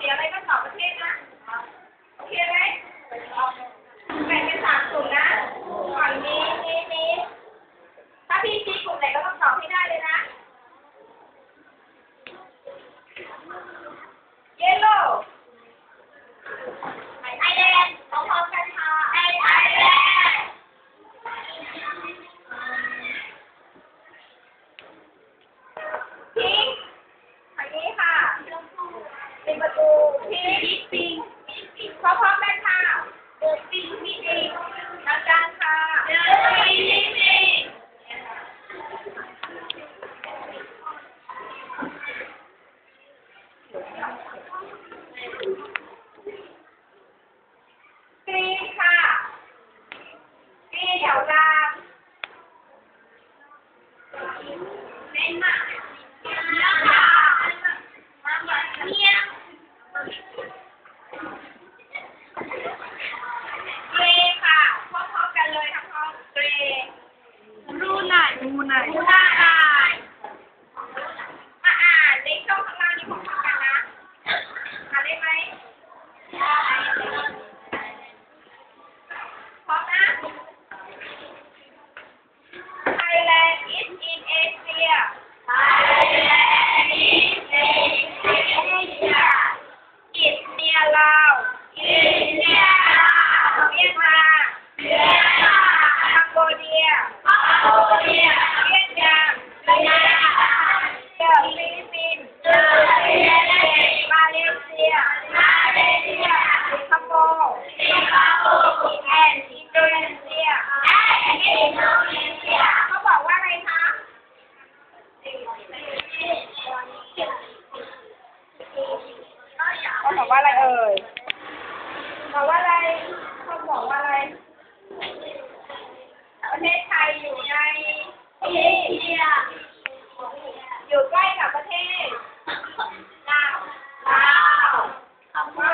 点了一个อะ天ร บอกว่าอะไรเอ่ยบอกว่าอะไรเขาบอกว่าอะไร ประเทศไทยอยู่ในเอเชียอยู่ใกล้กับประเทศลาวลาวขอังกฤษ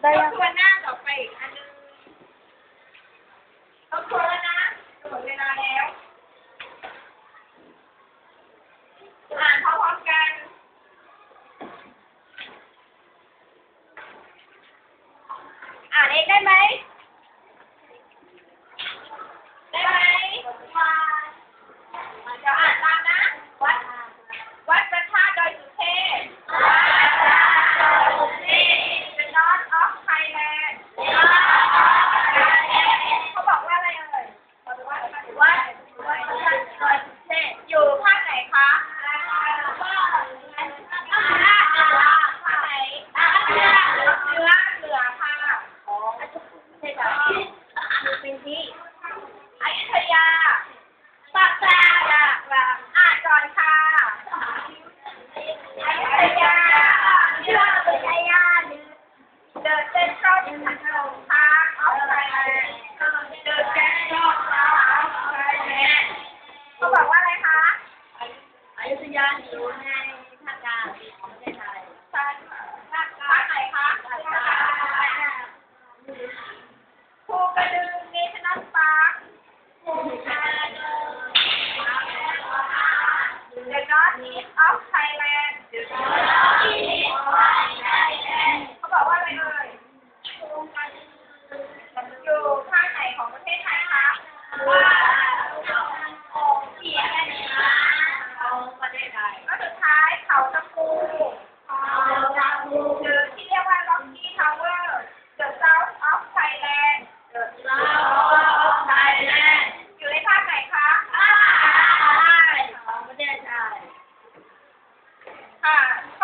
ได้ยัง bye. เดินเส้นรอบถาเอาไปถนนเดินเส้นรอบค้าเอาไปเขาบอกว่าอะไรคะอยุธยาหนีนะ high.